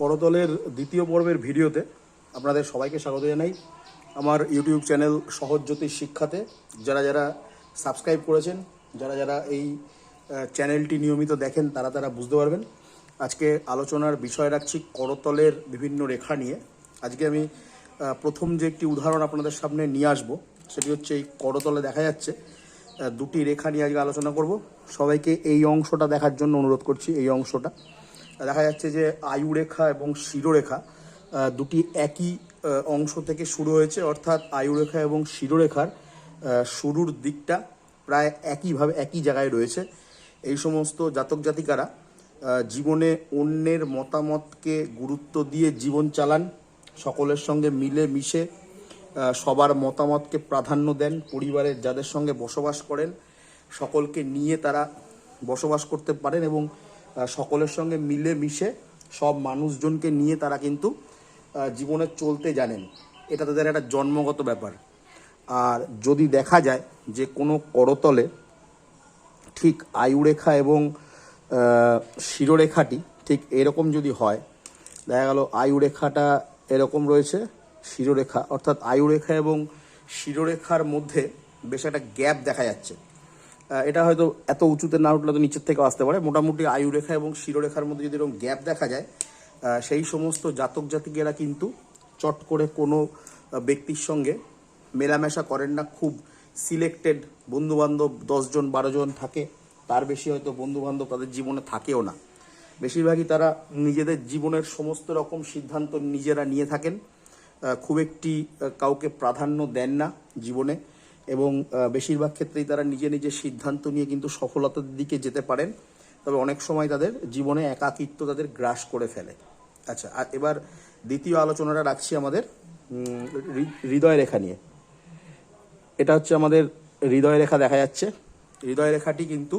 করতলের দ্বিতীয় পর্বের ভিডিওতে আপনাদের সবাইকে স্বাগত জানাই। আমার ইউটিউব চ্যানেল সহজ জ্যোতিষ শিক্ষাতে যারা যারা সাবস্ক্রাইব করেছেন, যারা যারা এই চ্যানেলটি নিয়মিত দেখেন তারা তারা বুঝতে পারবেন। আজকে আলোচনার বিষয় রাখছি করতলের বিভিন্ন রেখা নিয়ে। আজকে আমি প্রথম যে একটি উদাহরণ আপনাদের সামনে নিয়ে আসব, সেটি হচ্ছে এই করতলে দেখা যাচ্ছে দুটি রেখা নিয়ে আজকে আলোচনা করব। সবাইকে এই অংশটা দেখার জন্য অনুরোধ করছি, এই অংশটা। দেখা যাচ্ছে যে আয়ুরেখা এবং শিরোরেখা দুটি একই অংশ থেকে শুরু হয়েছে। অর্থাৎ আয়ুরেখা এবং শিরোরেখার শুরুর দিকটা প্রায় একইভাবে একই জায়গায় রয়েছে। এই সমস্ত জাতক জাতিকারা জীবনে অন্যের মতামতকে গুরুত্ব দিয়ে জীবন চালান, সকলের সঙ্গে মিলে মিশে সবার মতামতকে প্রাধান্য দেন, পরিবারের যাদের সঙ্গে বসবাস করেন, সকলকে নিয়ে তারা বসবাস করতে পারেন এবং সকলের সঙ্গে মিলে মিশে সব মানুষজনকে নিয়ে তারা কিন্তু জীবনে চলতে জানেন। এটা তাদের একটা জন্মগত ব্যাপার। আর যদি দেখা যায় যে কোনো করতলে ঠিক আয়ুরেখা এবং শিরোরেখাটি ঠিক এরকম যদি হয়, দেখা গেল আয়ুরেখাটা এরকম রয়েছে, শিরোরেখা, অর্থাৎ আয়ুরেখা এবং শিরোরেখার মধ্যে বেশ একটা গ্যাপ দেখা যাচ্ছে। এটা হয়তো এত উঁচুতে না উঠলে তো নিচের থেকে আসতে পারে। মোটামুটি আয়ুরেখা এবং শিরোরেখার মধ্যে যদি এরকম গ্যাপ দেখা যায় সেই সমস্ত জাতক জাতিকেরা কিন্তু চট করে কোনো ব্যক্তির সঙ্গে মেলামেশা করেন না। খুব সিলেক্টেড বন্ধু বান্ধব দশজন বারো জন থাকে। তার বেশি হয়তো বন্ধু বান্ধব তাদের জীবনে থাকেও না। বেশিরভাগই তারা নিজেদের জীবনের সমস্ত রকম সিদ্ধান্ত নিজেরা নিয়ে থাকেন। খুব একটি কাউকে প্রাধান্য দেন না জীবনে। এবং বেশিরভাগ ক্ষেত্রেই তারা নিজে নিজে সিদ্ধান্ত নিয়ে কিন্তু সফলতার দিকে যেতে পারেন। তবে অনেক সময় তাদের জীবনে একাকিত্ব তাদের গ্রাস করে ফেলে। আচ্ছা আর এবার দ্বিতীয় আলোচনাটা রাখছি আমাদের হৃদয় রেখা নিয়ে। এটা হচ্ছে আমাদের হৃদয় রেখা দেখা যাচ্ছে। হৃদয় রেখাটি কিন্তু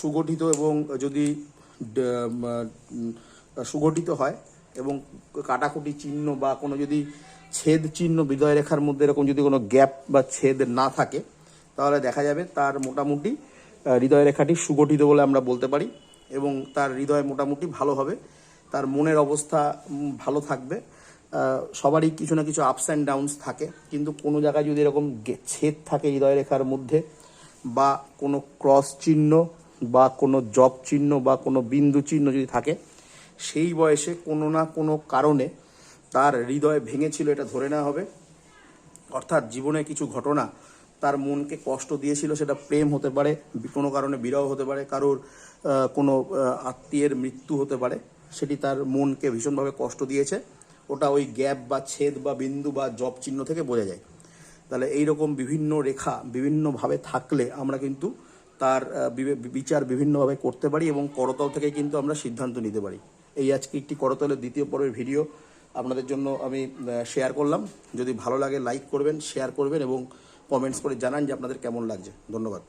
সুগঠিত এবং যদি সুগঠিত হয় এবং কাটাকুটি চিহ্ন বা কোনো যদি ছেদ চিহ্ন হৃদয় রেখার মধ্যে এরকম যদি কোনো গ্যাপ বা ছেদ না থাকে, তাহলে দেখা যাবে তার মোটামুটি হৃদয় রেখাটি সুগঠিত বলে আমরা বলতে পারি এবং তার হৃদয় মোটামুটি ভালো হবে, তার মনের অবস্থা ভালো থাকবে সবারই কিছু না কিছু আপস অ্যান্ড ডাউনস থাকে, কিন্তু কোনো জায়গায় যদি এরকম ছেদ থাকে হৃদয় রেখার মধ্যে বা কোনো ক্রস চিহ্ন বা কোনো জব চিহ্ন বা কোনো বিন্দু চিহ্ন যদি থাকে, সেই বয়সে কোনো না কোনো কারণে তার হৃদয় ভেঙেছিল, এটা ধরে নেওয়া হবে। অর্থাৎ জীবনে কিছু ঘটনা তার মনকে কষ্ট দিয়েছিল, সেটা প্রেম হতে পারে, কোনো কারণে বিরহ হতে পারে, কারোর কোনো আত্মীয়ের মৃত্যু হতে পারে, সেটি তার মনকে ভীষণভাবে কষ্ট দিয়েছে। ওটা ওই গ্যাপ বা ছেদ বা বিন্দু বা জব চিহ্ন থেকে বোঝা যায়। তাহলে এই রকম বিভিন্ন রেখা বিভিন্নভাবে থাকলে আমরা কিন্তু তার বিচার বিভিন্নভাবে করতে পারি এবং করতল থেকে কিন্তু আমরা সিদ্ধান্ত নিতে পারি। এই আজকে একটি করতলের দ্বিতীয় পর্বের ভিডিও। আপনাদের জন্য আমি শেয়ার করলাম। যদি ভালো লাগে লাইক করবেন শেয়ার করবেন এবং কমেন্টস করে জানান যে আপনাদের কেমন লাগছে। ধন্যবাদ।